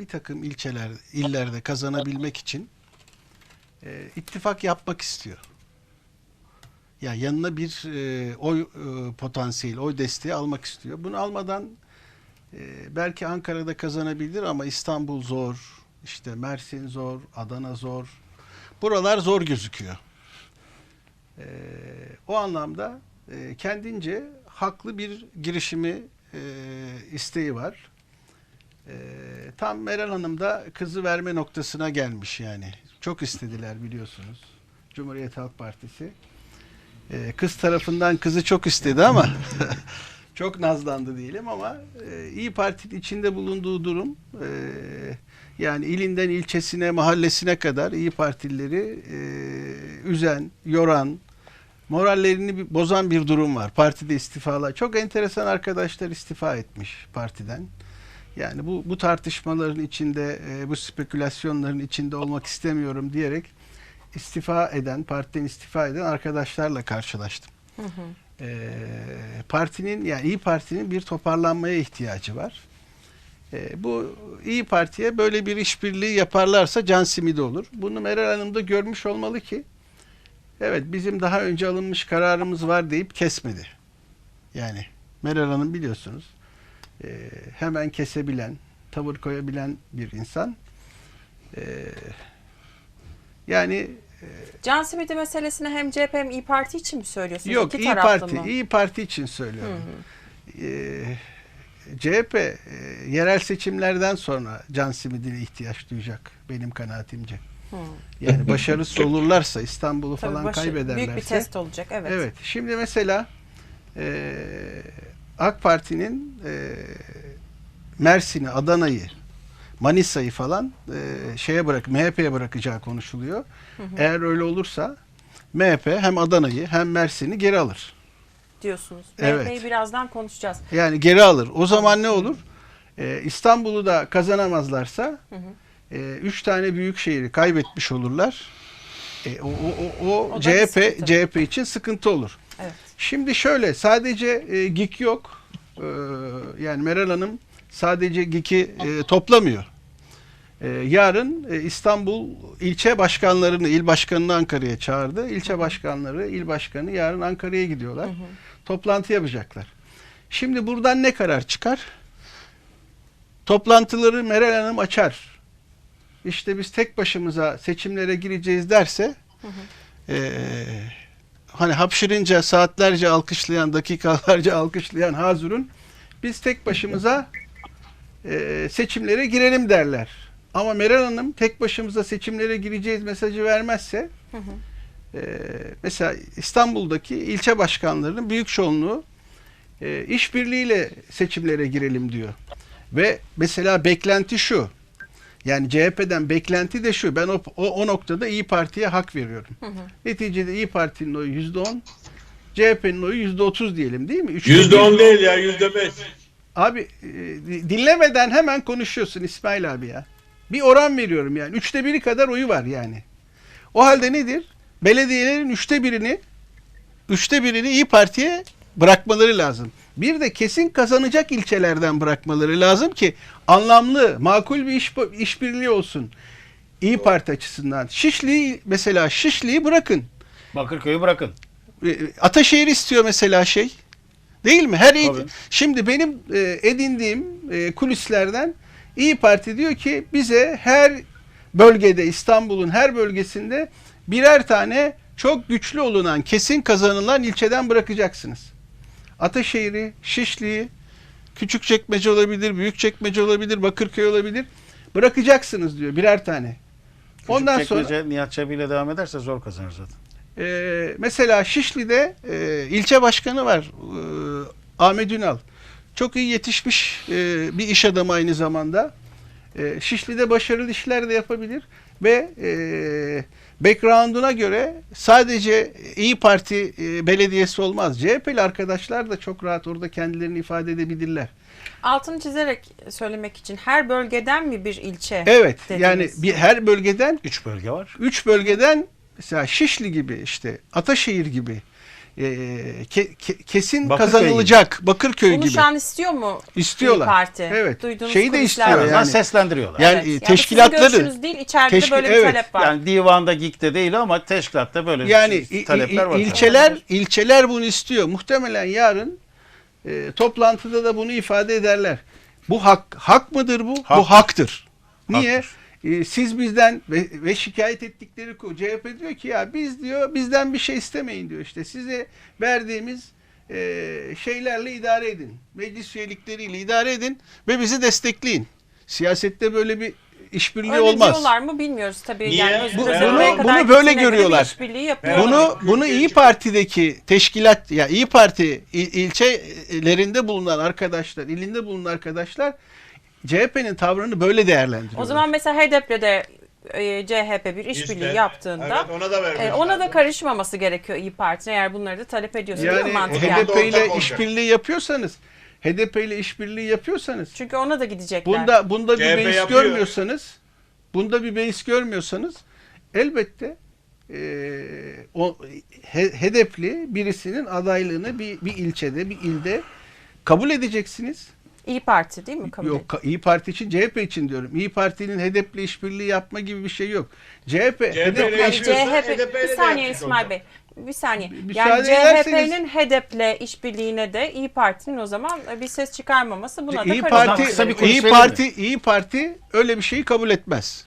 bir takım ilçeler, illerde kazanabilmek için e, ittifak yapmak istiyor. Ya yanına bir e, oy e, potansiyeli, oy desteği almak istiyor. Bunu almadan e, belki Ankara'da kazanabilir ama İstanbul zor, işte Mersin zor, Adana zor. Buralar zor gözüküyor. E, o anlamda e, kendince haklı bir girişimi e, isteği var. E, tam Meral Hanım da kızı verme noktasına gelmiş yani. Çok istediler biliyorsunuz. Cumhuriyet Halk Partisi. E, kız tarafından kızı çok istedi ama çok nazlandı diyelim ama e, İyi Parti'nin içinde bulunduğu durum e, yani ilinden ilçesine, mahallesine kadar İyi Partilileri e, üzen, yoran, morallerini bozan bir durum var. Partide istifalar. Çok enteresan arkadaşlar istifa etmiş partiden. Yani bu bu tartışmaların içinde, e, bu spekülasyonların içinde olmak istemiyorum diyerek istifa eden, partiden istifa eden arkadaşlarla karşılaştım. E, partinin yani İyi Parti'nin bir toparlanmaya ihtiyacı var. E, bu İyi Parti'ye böyle bir işbirliği yaparlarsa can simidi olur. Bunu Meral Hanım da görmüş olmalı ki evet bizim daha önce alınmış kararımız var deyip kesmedi. Yani Meral Hanım biliyorsunuz e, hemen kesebilen, tavır koyabilen bir insan. E, yani Can simidi meselesini hem CHP hem İyi Parti için mi söylüyorsunuz? yok İyi Parti, mı? İyi Parti için söylüyorum. E, CHP e, yerel seçimlerden sonra can simidine ihtiyaç duyacak benim kanaatimce. Hı. Yani başarısız olurlarsa İstanbul'u falan başı- kaybederlerse. Büyük bir test olacak evet. Evet. Şimdi mesela e, AK Parti'nin e, Mersin'i, Adana'yı, Manisa'yı falan e, şeye bırak, MHP'ye bırakacağı konuşuluyor. Eğer öyle olursa MHP hem Adana'yı hem Mersin'i geri alır. Diyorsunuz. Evet. MHP'yi birazdan konuşacağız. Yani geri alır. O zaman ne olur? E, İstanbul'u da kazanamazlarsa Hı hı. e, üç tane büyük şehri kaybetmiş olurlar. E, o, o, o, o O CHP. CHP için sıkıntı olur. Evet. Şimdi şöyle sadece e, GİK yok. E, yani Meral Hanım sadece GİK'i e, toplamıyor. E, yarın e, İstanbul ilçe başkanlarını, il başkanını Ankara'ya çağırdı. İlçe başkanları, il başkanı yarın Ankara'ya gidiyorlar. Toplantı yapacaklar. Şimdi buradan ne karar çıkar? Toplantıları Meral Hanım açar. İşte biz tek başımıza seçimlere gireceğiz derse eee, hani hapşırınca saatlerce alkışlayan, dakikalarca alkışlayan Hazur'un biz tek başımıza eee, seçimlere girelim derler. Ama Meral Hanım tek başımıza seçimlere gireceğiz mesajı vermezse Hı hı. eee, mesela İstanbul'daki ilçe başkanlarının büyük çoğunluğu eee işbirliğiyle seçimlere girelim diyor. Ve mesela beklenti şu. Yani CHP'den beklenti de şu. Ben o, o, o noktada İyi Parti'ye hak veriyorum. Hı hı. Neticede İyi Parti'nin oyu yüzde on, CHP'nin oyu yüzde otuz diyelim değil mi? Yüzde on değil ya yüzde beş. Abi e, dinlemeden hemen konuşuyorsun İsmail abi ya. Bir oran veriyorum yani. Üçte biri kadar oyu var yani. O halde nedir? Belediyelerin üçte birini üçte birini İyi Parti'ye bırakmaları lazım. Bir de kesin kazanacak ilçelerden bırakmaları lazım ki anlamlı, makul bir iş, işbirliği olsun. İyi Parti açısından. Şişli'yi mesela Şişli'yi bırakın. Bakırköy'ü bırakın. E, Ataşehir istiyor mesela şey. Değil mi? Her Tabii. şimdi benim e, edindiğim e, kulislerden İyi Parti diyor ki bize her bölgede İstanbul'un her bölgesinde birer tane çok güçlü olunan, kesin kazanılan ilçeden bırakacaksınız. Ataşehir'i, Şişli'yi, Küçükçekmece olabilir, Büyükçekmece olabilir, Bakırköy olabilir. Bırakacaksınız diyor birer tane. Ondan sonra Küçükçekmece Nihat Çebi ile devam ederse zor kazanır zaten. ee, mesela Şişli'de e, ilçe başkanı var e, Ahmet Ünal. Çok iyi yetişmiş e, bir iş adamı aynı zamanda. E, Şişli'de başarılı işler de yapabilir ve e, background'una göre sadece İyi Parti e, belediyesi olmaz. CHP'li arkadaşlar da çok rahat orada kendilerini ifade edebilirler. Altını çizerek söylemek için her bölgeden mi bir ilçe? Evet dediniz? yani bir, her bölgeden Üç bölge var. Üç bölgeden mesela Şişli gibi işte Ataşehir gibi e, ke- ke- kesin Bakırköy kazanılacak Bakırköy Bunu gibi şu an istiyor mu istiyorlar. İYİ Parti? Evet. Duyduğunuz Şeyi de kulisler istiyor var. Yani. seslendiriyorlar. Yani Evet. e, Yani bu teşkilatları sizin görüşünüz değil, içeride Teşki- böyle bir evet. talep var. Yani divanda gikte değil ama teşkilatta böyle yani i- talepler var. ilçeler ilçeler bunu istiyor. Muhtemelen yarın e, toplantıda da bunu ifade ederler. Bu hak hak mıdır bu? Bu Haktır. haktır. Niye? Haktır. E, siz bizden ve, ve şikayet ettikleri CHP diyor ki ya biz diyor bizden bir şey istemeyin diyor işte size verdiğimiz e, şeylerle idare edin. Meclis üyelikleriyle idare edin ve bizi destekleyin. Siyasette böyle bir işbirliği Öyle olmaz. diyorlar mı bilmiyoruz tabii. Niye? Yani Bu- bunu- kadar bunu böyle görüyorlar. Bunu bunu İyi Parti'deki teşkilat ya İyi Parti il- ilçelerinde bulunan arkadaşlar, ilinde bulunan arkadaşlar CHP'nin tavrını böyle değerlendiriyorlar. O zaman mesela HDP'le de e, CHP bir işbirliği İşte, yaptığında evet, ona da e, ona da karışmaması gerekiyor İyi Parti'ne eğer bunları da talep ediyorsa değil mi yani mantıken? HDP HDP ile işbirliği yapıyorsanız, HDP ile işbirliği yapıyorsanız, Çünkü ona da gidecekler. bunda bunda bir CHP beis yapıyor. görmüyorsanız, bunda bir beis görmüyorsanız elbette eee o he- hedefli birisinin adaylığını bir bir ilçede, bir ilde kabul edeceksiniz. İyi Parti değil mi kabul Yok ediyor? ka- İyi Parti için CHP için diyorum. İyi Parti'nin HDP'le işbirliği yapma gibi bir şey yok. CHP, CHP CHP HDP bir saniye İsmail. Bey. Bir saniye. Bir yani CHP'nin HDP'le işbirliğine de İyi Parti'nin o zaman bir ses çıkarmaması buna da İyi. Parti İyi Parti İyi Parti öyle bir şeyi kabul etmez.